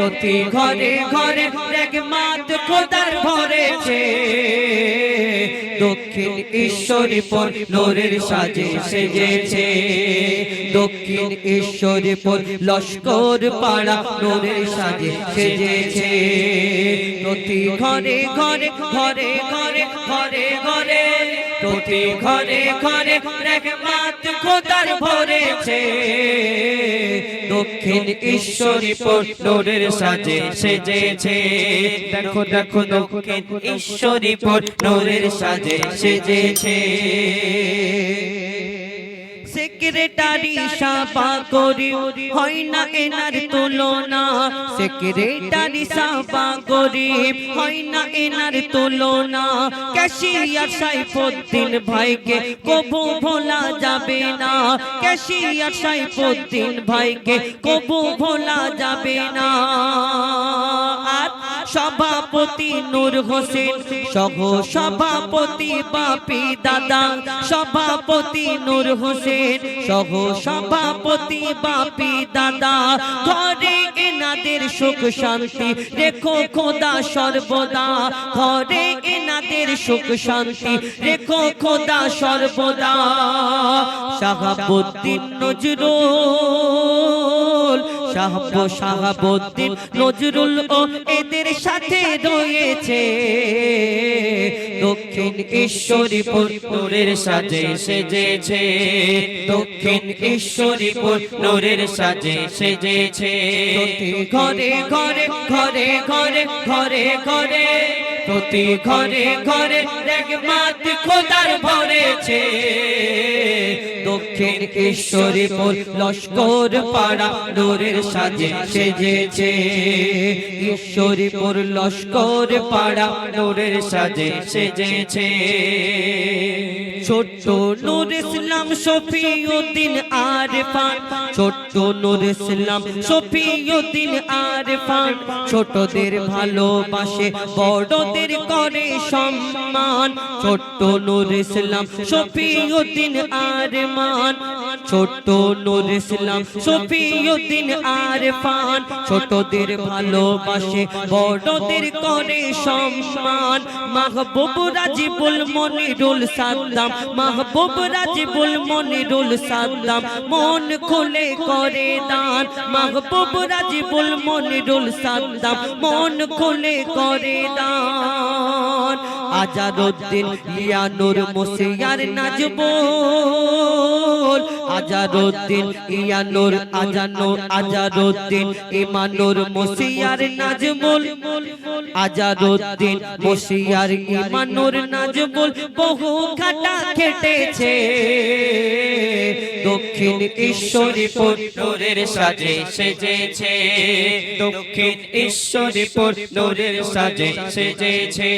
প্রতি ঘরে ঘরে মাত খোদার ভরেছে। দক্ষিণ ঈশ্বরীপুর নোরের সাজে সেজেছে। দক্ষিণ ঈশ্বরীপুর লস্কর পাড়া নোরের সাজে সেজেছে। প্রতি ঘরে ঘরে ঘরে ঘরে ঘরে ঘরে প্রতি ঘরে ঘরে রহমত খোদার ভরেছে। দক্ষিণ ঈশ্বরী পট্টরের সাজে সেজেছে। দেখো দেখো, দক্ষিণ ঈশ্বরী পট্টরের সাজে সেজেছে। সেক্রেটারি সাপা করি, হয় না এনার তুলনা? সেক্রেটারি সাপা করি, হয় না এনার তুলনা? ক্যাশিয়ার সাইফুদ্দিন ভাইকে কবু ভোলা যাবে না। ক্যাশিয়ার সাইফুদ্দিন ভাইকে কবু ভোলা যাবে না। আর সভাপতি নূর হোসেন, সহ সভাপতি বাপি দাদা, সভাপতি নূর হোসেন, সহ সভাপতি বাপি দাদা। ঘরে এনাদের সুখ শান্তি, রেখো খোদা সর্বদা। ঘরে এনাদের সুখ শান্তি, রেখো খোদা সর্বদা। শাহাবুদ্দিন নজরুল সাহাব সাহাবুদ্দিন নজরুল ও এদের সাথে রয়েছে। দক্ষিণ ঈশ্বরীপুর নূরের সাজে সেজেছে। দক্ষিণ ঈশ্বরীপুর নূরের সাজে সেজেছে। ঘরে ঘরে ঘরে ঘরে ঘরে ঘরে। প্রতি ঘরে ঘরে রহমত খোদার ভরেছে। দক্ষিণ ঈশ্বরীপুর লস্কর পাড়া ডোরের সাজে সেজেছে। ঈশ্বরীপুর লস্কর পাড়া ডোরের সাজে সেজেছে। ছোট্ট নূর ইসলাম শফিউদ্দিন আরফান, ছোট্ট নূর ইসলাম ছোটদের ভালোবাসে, বড়দের করে সম্মান, ছোট্ট নূর ইসলাম শফিউদ্দিন আরমান ছোট্ট নূর ইসলাম শফিউদ্দিন আরফান, ছোটদের ভালোবাসে, বড়দের করে সম্মান মাহবুব রাজিবুল মনিরুল সাদ্দাম মাহবুব রাজিবুল মনিরুল সাদ্দাম মন খুলে করে দান। মাহবুব রাজিবুল মনিরুল সাদ্দাম মন খুলে করে দান। আজারুদ্দিন ইয়ানুর মুসিয়ার নাজবুল আজারুদ্দিন ইয়ানুর আজানো আজারুদ্দিন ইমানুর মসিয়ার নাজমুল। আজারুদ্দিন মসিয়ার ইমানুর নাজমুল বহু খাটা খেটেছে। দক্ষিণ ঈশ্বরীপুর পুত্রের সাজে সেজেছে। দক্ষিণ ঈশ্বরীপুর পুত্রের সাজে সেজেছে।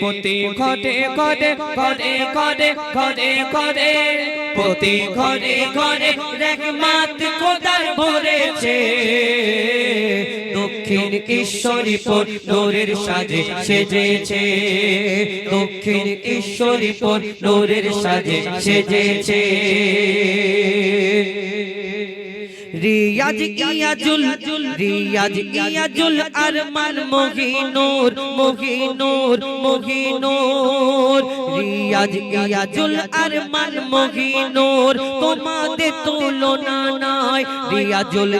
প্রতি ঘরে ঘরে ঘরে ঘরে ঘরে ঘরে, প্রতি ঘরে ঘরে রেগমাত কোদার ভরেছে। দক্ষিণ ঈশ্বরীপুর নূরের সাজে সেজেছে। দক্ষিণ ঈশ্বরীপুর নূরের সাজে সেজেছে। রিয়াজ ইয়াজুল রিয়াজ ইয়াজুল আরমান, মহিনুর মহিনুর মহিনুর। রিয়াজ ইয়াজুল আরমান মহিনুর, তোমাদের তুলনা নাই। রিয়াজুল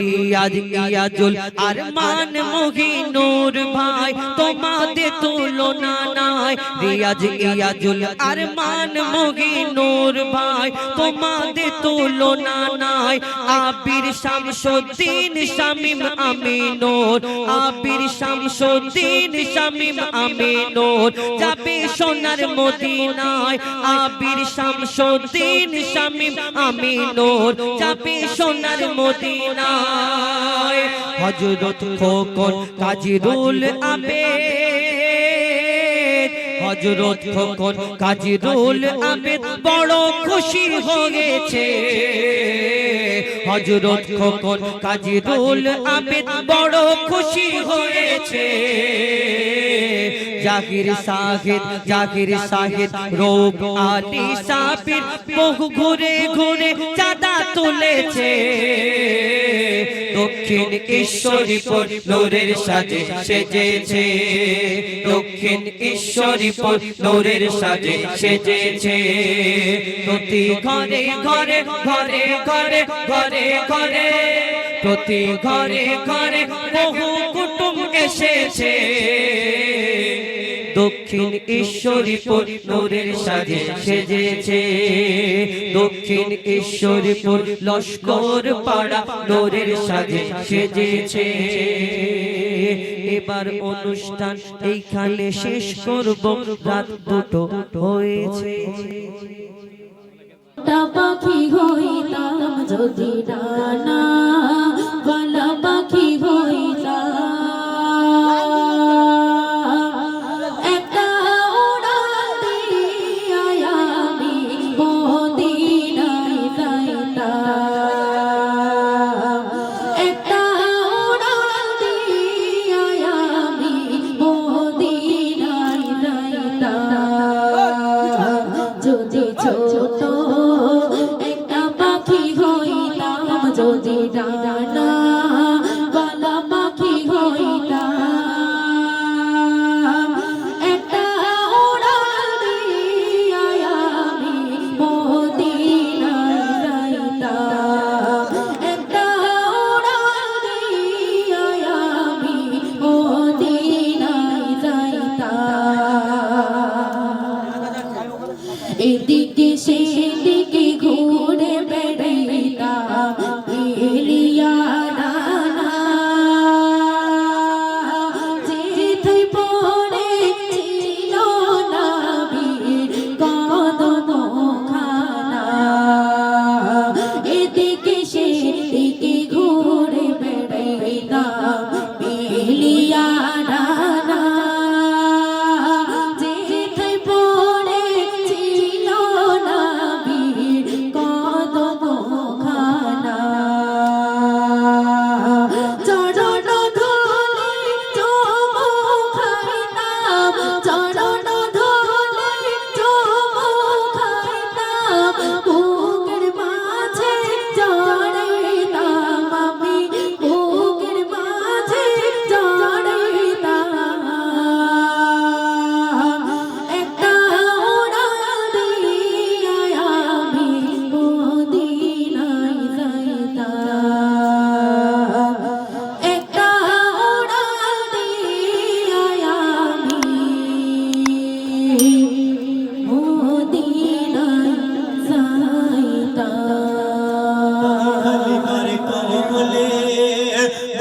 রিয়াজ ইয়াজুল আরমান মহিনুর ভাই, তোমাদের তুলনা নাই। রিয়াজ ইয়াজুল আরমান মহিনুর ভাই, তোমাদের তুলনা নাই। আবির শামসুদ্দিন শামিম আমিনুর, আবির শামসুদ্দিন শামিম আমিনুর, যাবে সোনার মদিনায় আবির শামসুদ্দিন শামিম যাবে সোনার মদিনায়। হযরত খোকন কাজীরুল আবেদ। হজরত খোকন কাজী রুল আবেদ বড় খুশি হয়েছে। হজরত খোকন কাজীরুল আবেদ বড় খুশি হয়েছে। জাকির সাহিদ জাকির সাহিদ রোগ আলী সাবির বহু ঘুরে ঘুরে চাঁদা তুলেছে। দক্ষিণ ঈশ্বরীপুর নূরের সাজে সেজেছে। দক্ষিণ ঈশ্বরীপুর নূরের সাজে সেজেছে। প্রতি ঘরে ঘরে ঘরে ঘরে ঘরে ঘরে, প্রতি ঘরে ঘরে বহু কুটুম এসেছে। দক্ষিণ ঈশ্বরীপুর নূরের সাজে সেজেছে। দক্ষিণ ঈশ্বরীপুর লস্কর পাড়া নূরের সাজে সেজেছে। এবার অনুষ্ঠান এইখানে শেষ করব। রাত দুটো হয়েছে। পাখি হইতাম যদি ডানা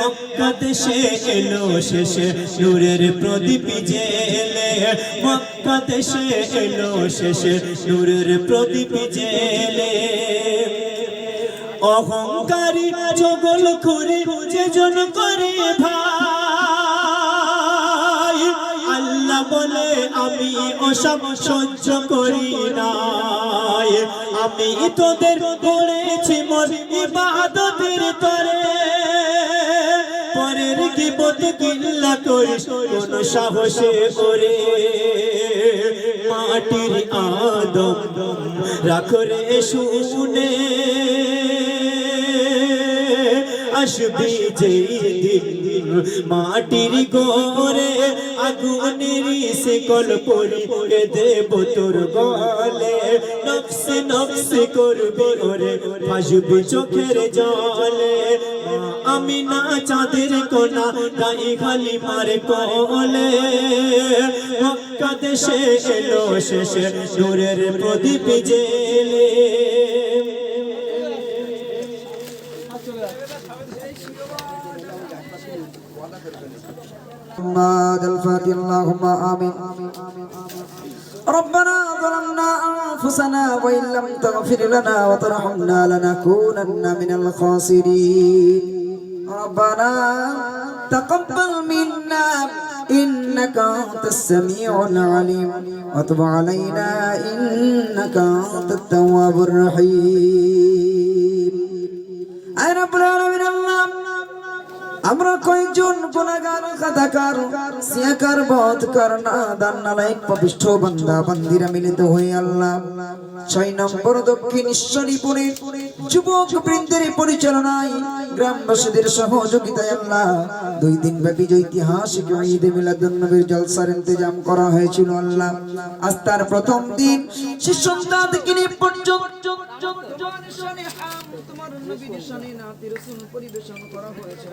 মক্কা দেশে এলো শেষে, নূরের প্রদীপ জেলে। মক্কা দেশে এলো শেষে, নূরের প্রদীপ জেলে। অহংকারী জগল করে যে জন করে ভাই, আল্লাহ বলে, আমি ওসব সহ্য করি নাই। আমি তোদের করেছি মন ইবাদতের তরে। গিবত কিল্লা তোর কোন সাহসে করে মাটির আদম রাখরে শুনে। আসবি যেই দিন মাটির গোরে আগুনের শিকল পরি দেব তোর গলে। নফস নফস করবি ওরে, ভাসবি চোখের জলে। আমি না চাঁদের কোনা, তাই খালি মারে কলে। মক্কা দেশে এলো শেষে, নূরের প্রদীপ জেলে। محمد الفاتح اللهم آمين ربنا ظلمنا أنفسنا وإن لم تغفر لنا وترحمنا لنكونن من الخاسرين ربنا تقبل منا إنك أنت السميع العليم وتب علينا إنك أنت التواب الرحيم আমরা কয়েকজন গুনাহগার খাতাকার সিয়াকার, বধকার না দান নালায়েক পাপিষ্ঠ বান্দা, বান্দিরা মিলিত হয়ে আল্লাহ। ছয় নম্বর দক্ষিণ ঈশ্বরীপুরে যুবক বৃন্দের পরিচালনায় গ্রামবাসীদের সহযোগিতায় আল্লাহ দুই দিন ব্যাপী যে ঐতিহাসিক ঈদ নবীর জলসার ইন্তজাম করা হয়েছিল আল্লাহ। আজ তার প্রথম দিন। সে সন্ধ্যা থেকে নিয়ে পর্যন্ত তোমার নবীর শানে নাতি রাসূল পরিবেশন করা হয়েছে।